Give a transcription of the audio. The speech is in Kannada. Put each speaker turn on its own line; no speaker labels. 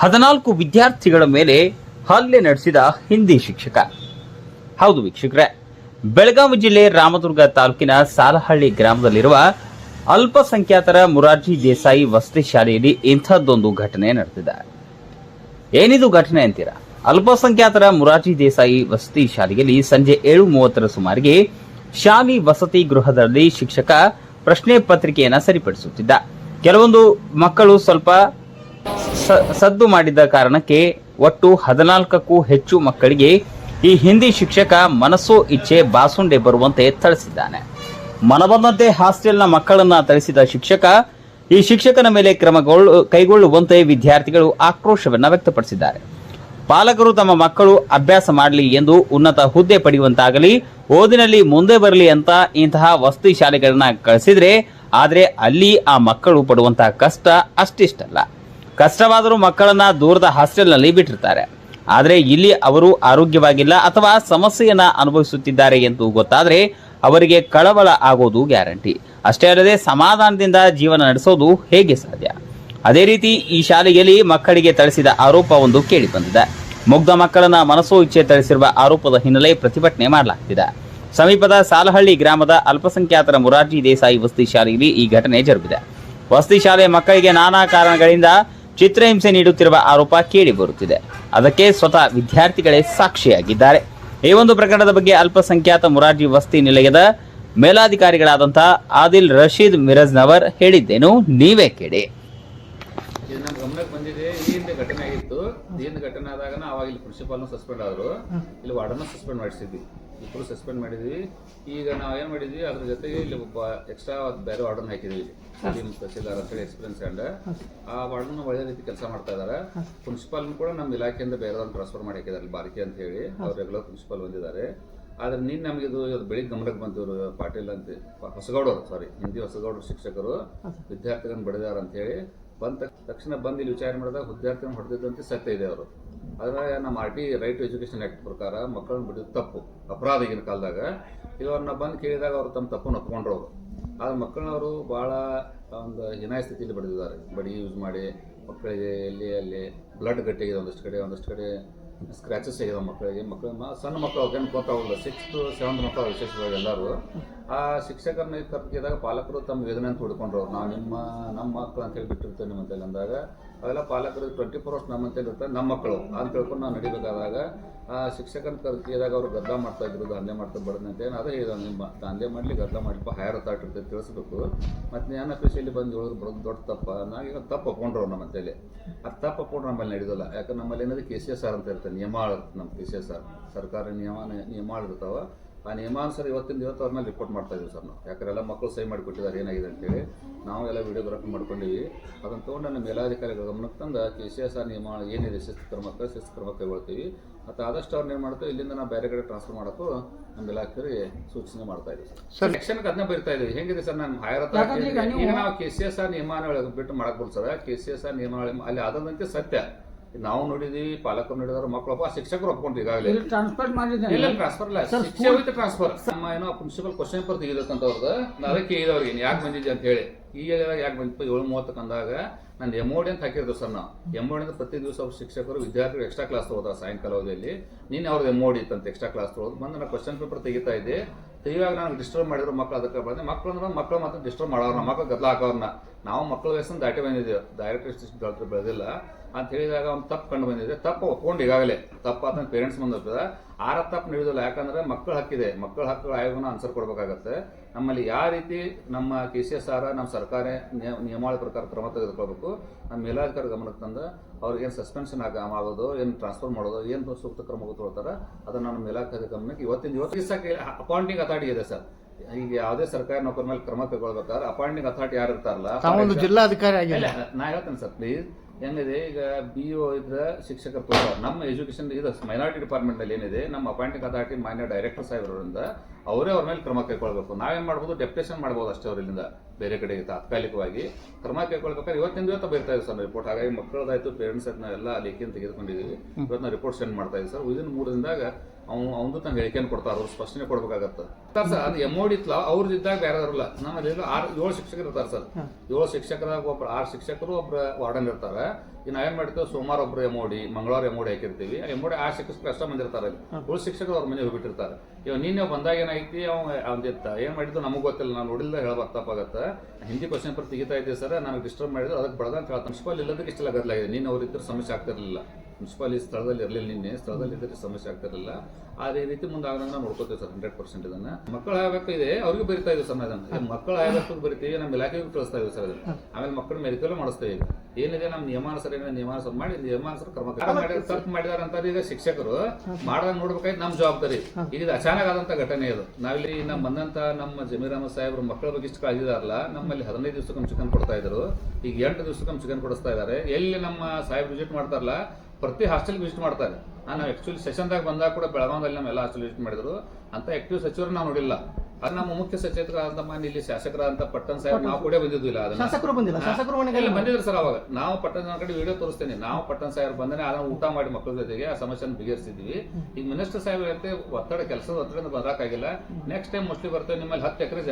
ಹದಿನಾಲ್ಕು ವಿದ್ಯಾರ್ಥಿಗಳ ಮೇಲೆ ಹಲ್ಲೆ ನಡೆಸಿದ ಹಿಂದಿ ಶಿಕ್ಷಕ. ಹೌದು ವೀಕ್ಷಕರೇ, ಬೆಳಗಾವಿ ಜಿಲ್ಲೆ ರಾಮದುರ್ಗ ತಾಲೂಕಿನ ಸಾಲಹಳ್ಳಿ ಗ್ರಾಮದಲ್ಲಿರುವ ಅಲ್ಪಸಂಖ್ಯಾತರ ಮುರಾರ್ಜಿ ದೇಸಾಯಿ ವಸತಿ ಶಾಲೆಯಲ್ಲಿ ಇಂಥದ್ದೊಂದು ಘಟನೆ ನಡೆದಿದೆ. ಏನಿದು ಘಟನೆ ಅಂತೀರಾ? ಅಲ್ಪಸಂಖ್ಯಾತರ ಮುರಾರ್ಜಿ ದೇಸಾಯಿ ವಸತಿ ಶಾಲೆಯಲ್ಲಿ ಸಂಜೆ ಏಳು ಮೂವತ್ತರ ಸುಮಾರಿಗೆ ಶಾಲೆ ವಸತಿ ಗೃಹದಲ್ಲಿ ಶಿಕ್ಷಕ ಪ್ರಶ್ನೆ ಪತ್ರಿಕೆಯನ್ನು ಸರಿಪಡಿಸುತ್ತಿದ್ದ. ಕೆಲವೊಂದು ಮಕ್ಕಳು ಸ್ವಲ್ಪ ಸದ್ದು ಮಾಡಿದ ಕಾರಣಕ್ಕೆ ಒಟ್ಟು ಹದಿನಾಲ್ಕಕ್ಕೂ ಹೆಚ್ಚು ಮಕ್ಕಳಿಗೆ ಈ ಹಿಂದಿ ಶಿಕ್ಷಕ ಮನಸ್ಸೋ ಇಚ್ಛೆ ಬಾಸುಂಡೆ ಬರುವಂತೆ ಥಳಿಸಿದ್ದಾನೆ. ಮನಬಂದಂತೆ ಹಾಸ್ಟೆಲ್ನ ಮಕ್ಕಳನ್ನ ಥಳಿಸಿದ ಶಿಕ್ಷಕ, ಈ ಶಿಕ್ಷಕನ ಮೇಲೆ ಕ್ರಮಗೊಳ್ಳು ಕೈಗೊಳ್ಳುವಂತೆ ವಿದ್ಯಾರ್ಥಿಗಳು ಆಕ್ರೋಶವನ್ನ ವ್ಯಕ್ತಪಡಿಸಿದ್ದಾರೆ. ಪಾಲಕರು ತಮ್ಮ ಮಕ್ಕಳು ಅಭ್ಯಾಸ ಮಾಡಲಿ ಎಂದು ಉನ್ನತ ಹುದ್ದೆ ಪಡೆಯುವಂತಾಗಲಿ, ಓದಿನಲ್ಲಿ ಮುಂದೆ ಬರಲಿ ಅಂತ ಇಂತಹ ವಸತಿ ಶಾಲೆಗಳನ್ನ ಕಳಿಸಿದ್ರೆ, ಆದರೆ ಅಲ್ಲಿ ಆ ಮಕ್ಕಳು ಪಡುವಂತಹ ಕಷ್ಟ ಅಷ್ಟಿಷ್ಟಲ್ಲ. ಕಷ್ಟವಾದರೂ ಮಕ್ಕಳನ್ನ ದೂರದ ಹಾಸ್ಟೆಲ್ನಲ್ಲಿ ಬಿಟ್ಟಿರ್ತಾರೆ. ಆದರೆ ಇಲ್ಲಿ ಅವರು ಆರೋಗ್ಯವಾಗಿಲ್ಲ ಅಥವಾ ಸಮಸ್ಯೆಯನ್ನ ಅನುಭವಿಸುತ್ತಿದ್ದಾರೆ ಎಂದು ಗೊತ್ತಾದರೆ ಅವರಿಗೆ ಕಳವಳ ಆಗೋದು ಗ್ಯಾರಂಟಿ. ಅಷ್ಟೇ ಅಲ್ಲದೆ ಸಮಾಧಾನದಿಂದ ಜೀವನ ನಡೆಸೋದು ಹೇಗೆ ಸಾಧ್ಯ? ಅದೇ ರೀತಿ ಈ ಶಾಲೆಯಲ್ಲಿ ಮಕ್ಕಳಿಗೆ ತಳಿಸಿದ ಆರೋಪ ಒಂದು ಕೇಳಿ ಬಂದಿದೆ ಮುಗ್ಧ ಮಕ್ಕಳನ್ನ ಮನಸೋ ಇಚ್ಛೆ ತಳಿಸಿರುವ ಆರೋಪದ ಹಿನ್ನೆಲೆ ಪ್ರತಿಭಟನೆ ಮಾಡಲಾಗ್ತಿದೆ. ಸಮೀಪದ ಸಾಲಹಳ್ಳಿ ಗ್ರಾಮದ ಅಲ್ಪಸಂಖ್ಯಾತರ ಮುರಾರ್ಜಿ ದೇಸಾಯಿ ವಸತಿ ಶಾಲೆಯಲ್ಲಿ ಈ ಘಟನೆ ಜರುಗಿದೆ. ವಸತಿ ಶಾಲೆಯ ಮಕ್ಕಳಿಗೆ ನಾನಾ ಕಾರಣಗಳಿಂದ ಚಿತ್ರಹಿಂಸೆ ನೀಡುತ್ತಿರುವ ಆರೋಪ ಕೇಳಿ ಬರುತ್ತಿದೆ. ಅದಕ್ಕೆ ಸ್ವತಃ ವಿದ್ಯಾರ್ಥಿಗಳೇ ಸಾಕ್ಷಿಯಾಗಿದ್ದಾರೆ. ಈ ಒಂದು ಪ್ರಕರಣದ ಬಗ್ಗೆ ಅಲ್ಪಸಂಖ್ಯಾತ ಮುರಾರ್ಜಿ ವಸ್ತಿ ನಿಲಯದ ಮೇಲಾಧಿಕಾರಿಗಳಾದಂತಹ ಆದಿಲ್ ರಶೀದ್ ಮಿರಜ್ನವರ್ ಹೇಳಿದ್ದೇನು ನೀವೇ ಕೇಳಿ.
ಇದು ನಮ್ಮ ಗಮನಕ್ಕೆ ಬಂದಿದೆ ಈ ಹಿಂದೆ ಘಟನೆ ಆಗಿತ್ತು. ಈ ಹಿಂದೆ ಘಟನೆ ಆದಾಗ ಅವಾಗ ಇಲ್ಲಿ ಪ್ರಿನ್ಸಿಪಾಲ್ನ ಸಸ್ಪೆಂಡ್ ಆದ್ರು. ಇಲ್ಲಿ ವಾರ್ಡನ್ನ ಸಸ್ಪೆಂಡ್ ಮಾಡಿಸಿದ್ವಿ. ಇಬ್ಬರು ಸಸ್ಪೆಂಡ್ ಮಾಡಿದ್ವಿ. ಈಗ ನಾವು ಏನು ಮಾಡಿದ್ವಿ ಅದ್ರ ಜೊತೆಗೆ ಇಲ್ಲಿ ಒಬ್ಬ ಎಕ್ಸ್ಟ್ರಾ ಬೇರೆ ವಾರ್ಡನ್ ಹಾಕಿದ್ವಿ ಇಲ್ಲಿ. ಸಲೀಂ ತಹಸೀಲ್ದಾರ್ ಅಂತೇಳಿ ಎಕ್ಸ್ಪೀರಿಯನ್ಸ್ ಕಂಡ ಆ ವಾರ್ಡನ್ ಒಳ್ಳೆ ರೀತಿ ಕೆಲಸ ಮಾಡ್ತಾ ಇದ್ದಾರೆ ಪ್ರಿನ್ಸಿಪಾಲ್ ಕೂಡ ನಮ್ಮ ಇಲಾಖೆಯಿಂದ ಬೇರೆದವ್ರನ್ನ ಟ್ರಾನ್ಸ್ಫರ್ ಮಾಡಿ ಹಾಕಿದ್ದಾರೆ ಬಾರಿಕೆ ಅಂತ ಹೇಳಿ. ಅವ್ರು ರೆಗ್ಯುಲರ್ ಪ್ರಿನ್ಸಿಪಾಲ್ ಬಂದಿದ್ದಾರೆ. ಆದರೆ ನೀನ್ ನಮಗೆ ಇದು ಇವತ್ತು ಬೆಳಿಗ್ಗೆ ಗಮನಕ್ಕೆ ಬಂತು ಪಾಟೀಲ್ ಅಂತ ಹೊಸಗೌಡರು ಸಾರಿ ಹಿಂದಿ ಹೊಸಗೌಡರು ಶಿಕ್ಷಕರು ವಿದ್ಯಾರ್ಥಿಗಳನ್ನು ಬಡಿದಾರ ಅಂತ ಹೇಳಿ ಬಂದ ತಕ್ಷಣ ಬಂದು ಇಲ್ಲಿ ವಿಚಾರ ಮಾಡಿದಾಗ ವಿದ್ಯಾರ್ಥಿಗಳನ್ನು ಹೊಡೆದಿದ್ದಂತೆ ಸತ್ಯ ಇದೆ ಅವರು ಆದ್ರೆ ನಮ್ಮ R T right to education act ಪ್ರಕಾರ ಮಕ್ಕಳನ್ನ ಬಿಡೋದು ತಪ್ಪು ಅಪರಾಧ ಈಗಿನ ಕಾಲದಾಗ ಇವ್ರನ್ನ ಬಂದು ಕೇಳಿದಾಗ ಅವ್ರು ತಮ್ಮ ತಪ್ಪನ್ನು ಒಪ್ಕೊಂಡ್ರು ಅವರು. ಆದ್ರೆ ಮಕ್ಕಳನ್ನವರು ಭಾಳ, ಒಂದು ಹೀನಾಯ ಸ್ಥಿತಿಯಲ್ಲಿ ಬಡಿದಿದ್ದಾರೆ ಬಡಿ ಯೂಸ್ ಮಾಡಿ, ಮಕ್ಕಳಿಗೆ ಎಲ್ಲಿ, ಅಲ್ಲಿ ಬ್ಲಡ್ ಗಟ್ಟಿಗಿದೆ ಒಂದಷ್ಟು ಕಡೆ ಒಂದಷ್ಟು ಕಡೆ ಸ್ಕ್ರಾಚಸ್ ಆಗಿದೆ ಮಕ್ಕಳಿಗೆ. ಮಕ್ಕಳು ಸಣ್ಣ ಮಕ್ಕಳು ಅವ್ರಿಗೆ ಗೊತ್ತಾಗಲ್ಲ ಸಿಕ್ಸ್ತ್ ಸೆವೆಂತ್ ಮಕ್ಕಳು ವಿಶೇಷವಾಗಿ ಎಲ್ಲರೂ ಆ ಶಿಕ್ಷಕರನ್ನ ಕರ್ಕಿದಾಗ ಪಾಲಕರು ತಮ್ಮ ವೇದನೆ ಅಂತ ಹುಡ್ಕೊಂಡ್ರು. ನಾವು ನಿಮ್ಮ, ನಮ್ಮ ಮಕ್ಕಳು ಅಂತ ಹೇಳಿ ಬಿಟ್ಟಿರ್ತೇವೆ ನಿಮ್ಮ ಅಂತೇಳಿ ಅಂದಾಗ, ಅವೆಲ್ಲ ಪಾಲಕರು ಟ್ವೆಂಟಿ ಫೋರ್ ಅವರ್ಸ್ ನಮ್ಮ ಅಂತೇಳಿ ಇರ್ತಾರೆ ನಮ್ಮ ಮಕ್ಕಳು ಅಂತ ತಿಳ್ಕೊಂಡು ನಾವು ನಡಿಬೇಕಾದಾಗ, ಆ ಶಿಕ್ಷಕನ ಕರ್ಕಿದಾಗ ಅವರು ಗದ್ದ ಮಾಡ್ತಾ ಇದ್ರು, ದಂಧೆ ಮಾಡ್ತಾ ಬಡದ ಅಂತ ಏನು ಅದೇ ಹೇಳಿದ ನಿಮ್ಮ ದಂಧೆ ಮಾಡಲಿ, ಗದ್ದ ಮಾಡಿಪ್ಪ ಹೈಯರ್ ಅಥಾರಿಟಿ ಇರ್ತದೆ ತಿಳಿಸ್ಬೇಕು. ಮತ್ತು ಜ್ಞಾನ ಪೇಶಿಯಲ್ಲಿ ಬಂದು ಹೇಳಿದ್ರು ಬರೋದು ದೊಡ್ಡ ತಪ್ಪ. ಈಗ ತಪ್ಪು ಒಪ್ಕೊಂಡ್ರು ನಮ್ಮ ಅಂತೇಳಿ ಅದು ತಪ್ಪು ಒಪ್ಕೊಂಡ್ರೆ ನಮ್ಮಲ್ಲಿ ನಡೆಯೋದಿಲ್ಲ ಯಾಕಂದ್ರೆ ನಮ್ಮಲ್ಲಿ ಏನಾದ್ರು ಕೆ ಸಿ ಎಸ್ ಆರ್ ಅಂತ ಇರುತ್ತೆ ನಿಯಮಾಳ ನಮ್ಮ ಕೆ ಸಿ ಎಸ್ ಆರ್ ಸರ್ಕಾರ ನಿಯಮ ನಿಯಮಾಳ ಆ ನಿಯಮಾನುಸಾರ ಇವತ್ತಿನ ಇವತ್ತು ಅವ್ರ ಮೇಲೆ ರಿಪೋರ್ಟ್ ಮಾಡ್ತಾ ಇದ್ದೀವಿ ಸರ್ ನಾವು. ಯಾಕಂದ್ರೆ ಎಲ್ಲ ಮಕ್ಕಳು ಸಹಿ ಮಾಡಿಕೊಟ್ಟಿದ್ದಾರೆ ಏನಾಗಿದೆ ಅಂತೇಳಿ. ನಾವು ಎಲ್ಲ ವಿಡಿಯೋಗ್ರಾಫಿ ಮಾಡ್ಕೊಂಡಿವಿ ಅದನ್ನು ತೊಗೊಂಡು ನಮ್ಮ ಮೇಲಾಧಿಕಾರಿಗಳ ಗಮನಕ್ಕೆ ತಂದು ಕೆ ಸಿ ಎಸ್ ಆರ್ ನಿಯಮ ಏನಿದೆ ಶಿಸ್ತು ಕ್ರಮಕ್ಕೆ ಶಿಸ್ತು ಕ್ರಮ ಕೈಗೊಳ್ತೀವಿ. ಮತ್ತು ಆದಷ್ಟು ಅವ್ರನ್ನ ಏನು ಮಾಡ್ತೀವಿ ಇಲ್ಲಿಂದ ನಾವು ಬೇರೆ ಕಡೆ ಟ್ರಾನ್ಸ್ಫರ್ ಮಾಡೋಕ್ಕೂ ನಮ್ಮ ಇಲಾಖೆಯವರಿಗೆ ಸೂಚನೆ ಮಾಡ್ತಾ ಇದ್ದೀವಿ ಸರ್. ಸೆಕ್ಷನ್ಗೆ ಅದನ್ನ ಬರ್ತಾ ಇದ್ದೀವಿ. ಹೆಂಗಿದೆ ಸರ್ ನಾನು ಹೈರ್ ಈಗ ನಾವು ಕೆ ಸಿ ಎಸ್ ಆರ್ ನಿಯಮಾವಳಿ ಬಿಟ್ಟು ಮಾಡಕ್ಕೆ ಬರ್ತಾರೆ sir. K C S R ನಿಯಮಾವಳಿ ಅಲ್ಲಿ ಆದಂತೆ ಸತ್ಯ. ನಾವು ನೋಡಿದೀವಿ ಪಾಲಕರು ನೋಡಿದಾರ ಮಕ್ಕಳಪ್ಪ ಶಿಕ್ಷಕರು ಒಪ್ಕೊಂಡು ಈಗಾಗಲೇ.
ಟ್ರಾನ್ಸ್ಫರ್ ಮಾಡಿದ್ದಾರೆ
ಇಲ್ಲ ಟ್ರಾನ್ಸ್ಫರ್ ಇಲ್ಲ. ಶಿಕ್ಷೆ ವಿತ್ ಟ್ರಾನ್ಸ್ಫರ್ ನಮ್ಮ ಏನೋ ಪ್ರಿನ್ಸಿಪಲ್ ಕ್ವಶನ್ ಪೇಪರ್ ನಾನು ಅದಕ್ಕೆ ಕೇಳಿದವ್ರಿಗೆ ಯಾಕೆ ಬಂದಿದ್ದೆ ಅಂತ ಹೇಳಿ ಈಗ ಯಾಕೆ ಬಂದಿತ್ತು ಏಳು ಮೂವತ್ತಕ್ಕೆ ಅಂದಾಗ ನಾನು ಎಮೋಡಿ ಅಂತ ಹಾಕಿರ್ತದೆ ಸರ್ ನಾವು. ಎಮೋಡಿ ಅಂತ ಪ್ರತಿ ದಿವಸ ಅವ್ರ ಶಿಕ್ಷಕರು, ವಿದ್ಯಾರ್ಥಿಗಳು ಎಕ್ಸ್ಟ್ರಾ ಕ್ಲಾಸ್ ತಗೋತಾರೆ ಸಾಯಂಕಾಲ ಅವಧಿಯಲ್ಲಿ. ನೀನು ಅವ್ರದ್ದು ಎಮೋಡಿ ಇತ್ತಂತ ಎಕ್ಸ್ಟ್ರಾ ಕ್ಲಾಸ್ ತಗೋದು. ಬಂದು ನಾನು ಕ್ವಶನ್ ಪೇಪರ್ ತೆಗಿತಾ ಇದ್ದೆ. ತೆಗಿವಾಗ ನಾನು ಡಿಸ್ಟರ್ಬ್ ಮಾಡಿದ್ರು ಮಕ್ಕಳು ಅದಕ್ಕೆ ಬಂದೆ. ಮಕ್ಕಳು ಅಂದ್ರೆ ಮಕ್ಕಳು ಮಾತ್ರ ಡಿಸ್ಟರ್ಬ್ ಮಾಡೋರು ಮಕ್ಕಳು ಗದ್ದಲ ಹಾಕೋರ್ನ ನಾವು ಮಕ್ಕಳ ವಯಸ್ಸನ್ನು ದಾಟಿ ಬಂದಿದ್ದೀವಿ. ಡಾಕ್ಟರ್ ಬೆಳೆದಿಲ್ಲ. ಅಂತ ಹೇಳಿದಾಗ ಅವ್ನು ತಪ್ಪು ಕಂಡು ಬಂದಿದೆ ತಪ್ಪು ಒಪ್ಕೊಂಡು ಈಗಾಗಲೇ. ತಪ್ಪು ಅಂತ ಪೇರೆಂಟ್ಸ್ ಬಂದಿರ್ತದೆ ಆರ ತಪ್ಪು ನಡೆಯುವುದಿಲ್ಲ. ಯಾಕಂದ್ರೆ ಮಕ್ಕಳ ಹಕ್ಕಿದೆ. ಮಕ್ಕಳ ಹಕ್ಕುಗಳ ಆಯೋಗನ ಆನ್ಸರ್ ಕೊಡಬೇಕಾಗತ್ತೆ. ನಮ್ಮಲ್ಲಿ ಯಾವ ರೀತಿ ನಮ್ಮ ಕೆ ಸಿ ಎಸ್ ಆರ್ ನಮ್ಮ ಸರ್ಕಾರ ನಿಯ- ನಿಯಮಾವಳಿ ಪ್ರಕಾರ ಕ್ರಮ ತೆಗೆದುಕೊಳ್ಬೇಕು ನಮ್ಮ ಮೇಲಾಧಿಕಾರಿ ಗಮನಕ್ಕೆ ತಂದು ಅವ್ರಿಗೆ ಏನು ಸಸ್ಪೆನ್ಷನ್ ಆಗ ಆಗೋದು ಏನು ಟ್ರಾನ್ಸ್ಫರ್ ಮಾಡೋದು ಏನು ಸೂಕ್ತ ಕ್ರಮ ತೊಗೊಳ್ತಾರೆ ಅದನ್ನು ನಮ್ಮ ಮೇಲಾಧಿಕಾರಿ ಗಮನಕ್ಕೆ ಇವತ್ತಿನ ಇವತ್ತು ಅಪಾಯಿಂಟಿಂಗ್ ಅಥಾರಿಟಿ ಇದೆ ಸರ್. ಈಗ ಯಾವುದೇ ಸರ್ಕಾರಿ ನೌಕರಿ ಮೇಲೆ ಕ್ರಮ ತಗೊಳ್ಬೇಕಾದ್ರೆ ಅಪಾಯಿಂಟಿಂಗ್ ಅಥಾರಿಟಿ ಯಾರು ಇರ್ತಾರಲ್ಲ?
ಜಿಲ್ಲಾಧಿಕಾರಿ
ನಾ ಹೇಳ್ತೇನೆ ಸರ್ ಪ್ಲೀಸ್ ಹೆಂಗಿದೆ? ಈಗ ಬಿ ಒ ಇದ್ರ ಶಿಕ್ಷಕ ಪೂರ್ವ ನಮ್ಮ ಎಜುಕೇಶನ್ ಇದು ಮೈನಾರಿಟಿ ಡಿಪಾರ್ಟ್ಮೆಂಟ್ನಲ್ಲಿ ಏನಿದೆ, ನಮ್ಮ ಅಪಾಯಿಂಟಿಂಗ್ ಅಥಾರಿಟಿ ಮಾನ್ಯ ಡೈರೆಕ್ಟರ್ ಸಾಹೇಬರಿಂದ ಅವರೇ ಅವ್ರ ಮೇಲೆ ಕ್ರಮ ಕೈಗೊಳ್ಬೇಕು. ನಾವೇನ್ ಮಾಡ್ಬೋದು ಡೆಪ್ಟೇಷನ್ ಮಾಡ್ಬೋದು ಅಷ್ಟೇ ಅವರಿಂದ ಬೇರೆ ಕಡೆಗೆ ತಾತ್ಕಾಲಿಕವಾಗಿ. ಕ್ರಮ ಕೈಗೊಳ್ಬೇಕಾದ್ರೆ ಇವತ್ತಿಂದ ಇವತ್ತು ಬರ್ತಾ ಇದೆ ಸರ್ ರಿಪೋರ್ಟ್ ಹಾಗಾಗಿ ಮಕ್ಕಳದಾಯ್ತು ಪೇರೆಂಟ್ಸ್ ಆಯ್ತು ನಾವೆಲ್ಲ ಲೇಖಿನ ತೆಗೆದುಕೊಂಡಿದ್ದೀವಿ. ಇವತ್ತು ನಾವು ರಿಪೋರ್ಟ್ ಸೆಂಡ್ ಮಾಡ್ತಾ ಇದ್ದೀವಿ ಸರ್. ವಿದಿನ್ ಮೂರು ದಿನದಾಗ ಅವ್ನು ಅವನು ತಂಗ ಹೇಳಿಕೆಯನ್ನು ಕೊಡ್ತಾರೆ ಅವ್ರು ಸ್ಪಷ್ಟನೆ ಕೊಡ್ಬೇಕಾಗತ್ತೆ. ಸರ್ ಸರ್ ಅದು ಎಂ ಇತ್ತು ಅವ್ರದ್ದು ಇದ್ದಾಗ ಬೇರೆ ಇರಲ್ಲ ನಮ್ಮಲ್ಲಿ ಆರು ಏಳು ಶಿಕ್ಷಕರು ಇರ್ತಾರೆ ಸರ್ ಏಳು ಶಿಕ್ಷಕರಾಗ ಒಬ್ಬರು ಆರು ಶಿಕ್ಷಕರು ಒಬ್ರು ವಾರ್ಡನ್ ಇರ್ತಾರೆ. ಈಗ ನಾವೇನ್ ಮಾಡ್ತೀವಿ ಸೋಮವಾರ ಒಬ್ರು ಎಮೋಡಿ ಮಂಗಳವಾರ ಎಮೋಡಿ ಹಾಕಿರ್ತೀವಿ. ಆ ಎಮೋಡಿ ಆ ಶಿಕ್ಷಕರು ಅಷ್ಟ ಬಂದಿರ್ತಾರೆ ಉಳಿದ ಶಿಕ್ಷಕರು ಅವ್ರ ಮನೆ ಹೋಗ್ಬಿಟ್ಟಿರ್ತಾರೆ. ಇವಾಗ ನೀನು ಬಂದಾಗ ಏನಾಯ್ತಿ ಅವ್ ಅವ್ನಿತ್ತ ಏನ್ ಮಾಡಿದ್ದು ನಮಗ್ ಗೊತ್ತಿಲ್ಲ ನಾನು ನೋಡಿಲ್ಲ ಹೇಳ ತಪ್ಪಾಗತ್ತ. ಹಿಂದಿ ಕ್ವಶನ್ ಪೇಪರ್ ತೆಗಿತಾ ಇದ್ದೀವಿ ಸರ್ ನನಗೆ ಡಿಸ್ಟರ್ಬ್ ಮಾಡಿದ್ರು ಅದಕ್ಕೆ ಬಡದಂತ ಹೇಳ್ತಾನೆ ಪ್ರಿನ್ಸಿಪಾಲ್ ಇಲ್ಲದಕ್ಕೆ ಇಷ್ಟೆಲ್ಲ ಗದಲಾಗಿದೆ ನೀನು ಅವ್ರ ಇದ್ರ ಸಮಸ್ಯೆ ಆಗ್ತಿರ್ಲಿಲ್ಲ. ಪ್ರಿನ್ಸಿಪಾಲ್ ಈ ಸ್ಥಳದಲ್ಲಿ ಇರಲಿಲ್ಲ ನಿನ್ನೆ ಸ್ಥಳದಲ್ಲಿ ಇದ್ರೆ ಸಮಸ್ಯೆ ಆಗ್ತಿರಲಿಲ್ಲ ಅದೇ ರೀತಿ ಮುಂದೆ ಆಗದಂಗ ನೋಡ್ಕೋತೀವಿ ಸರ್ ಹಂಡ್ರೆಡ್ ಪರ್ಸೆಂಟ್ ಇದನ್ನ. ಮಕ್ಕಳ ಆಗಬೇಕು ಇದೆ ಅವ್ರಿಗೂ ಬರಿತಾ ಇದೆ ಸರ್ ಮಕ್ಕಳು ಆಗಬೇಕು ಮಕ್ಕಳ ಬರಿತೀವಿ ನಮ್ಮ ಇಲಾಖೆಗೂ ಕಳಿಸ್ತಾ ಇದೆ ಸರ್ ಅದನ್ನ. ಆಮೇಲೆ ಮಕ್ಕಳು ಮೆಡಿಕಲ್ ಮಾಡಿಸ್ತೇವೆ ಈಗ ಏನಿದೆ ನಮ್ಮ ನಿಯಮಾನುಸಾರ ಏನಿದೆ ನಿಯಮಾನುಸಾರ ಮಾಡಿ ನಿಯಮಾನುಸಾರ ಕ್ರಮ ತಪ್ಪು ಮಾಡಿದಾರೆ ಅಂತ ಈಗ ಶಿಕ್ಷಕರು ಮಾಡ್ದಾಗ ನೋಡ್ಬೇಕಾಯ್ತು ನಮ್ಮ ಜವಾಬ್ದಾರಿ. ಈಗ ಇದು ಅಚಾನಕ್ ಆದಂತ ಘಟನೆ ಇದು. ನಾವಿಲ್ಲಿ ನಮ್ಮ ಬಂದಂತ ನಮ್ಮ ಜಮೀರ್ ಅಹಮದ್ ಸಾಹೇಬ್ರು ಮಕ್ಕಳ ಬಗ್ಗೆ ಇಷ್ಟು ಕಾಳಜಿದಾರಲ್ಲ ನಮ್ಮಲ್ಲಿ ಹದಿನೈದು ದಿವಸಕ್ಕೊಮ್ಮೆ ಚಿಕನ್ ಕೊಡ್ತಾ ಇದ್ರು. ಈಗ ಎಂಟು ದಿವಸಕ್ಕೊಮ್ಮೆ ಚಿಕನ್ ಕೊಡಿಸ್ತಾ ಇದ್ದಾರೆ ಎಲ್ಲಿ ನಮ್ಮ ಸಾಹೇಬ್ ವಿಸಿಟ್ ಮಾಡ್ತಾರಲ್ಲ ಪ್ರತಿ ಹಾಸ್ಟೆಲ್ ವಿಸಿಟ್ ಮಾಡ್ತಾರೆ. ನಾನು ಆಕ್ಚುಲಿ ಸೆಷನ್ದಾಗ ಬಂದಾಗ ಕೂಡ ಬೆಳಗಾವದಲ್ಲಿ ನಮ್ಮೆಲ್ಲ ಹಾಸ್ಟೆಲ್ ವಿಸಿಟ್ ಮಾಡಿದ್ರು. ಅಂತ ಆಕ್ಟಿವ್ ಸಚಿವರು ನಾವು ನೋಡಿಲ್ಲ. ಅದು ನಮ್ಮ ಮುಖ್ಯ ಸಚೇತಕರಾದಂತ ಮಾನ್ಯ ಇಲ್ಲಿ ಶಾಸಕರಾದಂತ ಪಟ್ಟಣ್ ಸಾಹೇಬ್ ನಾವು ಕೂಡ ಬಂದಿದ್ದು ಇಲ್ಲ ಅದನ್ನ.
ಶಾಸಕರು ಬಂದಿಲ್ಲ ಶಾಸಕರು
ಬಂದಿದ್ರು ಸರ್ ಅವಾಗ. ನಾವು ಪಟ್ಟಣ ಕಡೆ ವಿಡಿಯೋ ತೋರಿಸ್ತೇನೆ. ನಾವು ಪಟ್ಟಣ ಸಾಹೇಬ್ ಬಂದ್ರೆ ಅದನ್ನ ಊಟ ಮಾಡಿ ಮಕ್ಕಳ ಜೊತೆಗೆ ಆ ಸಮಸ್ಯೆನ ಬಿಗರಿಸಿದ್ವಿ ಈಗ ಮಿನಿಸ್ಟರ್ ಸಾಹೇಬ್ ಒತ್ತಡ ಕೆಲಸದ ಒತ್ತಡದಿಂದ ಬರಕ್ಕಾಗಿಲ್ಲ ನೆಕ್ಸ್ಟ್ ಟೈಮ್ ಮೋಸ್ಟ್ಲಿ ಬರ್ತೇವೆ ನಿಮ್ಮಲ್ಲಿ ಹತ್ತು ಎಕರೆ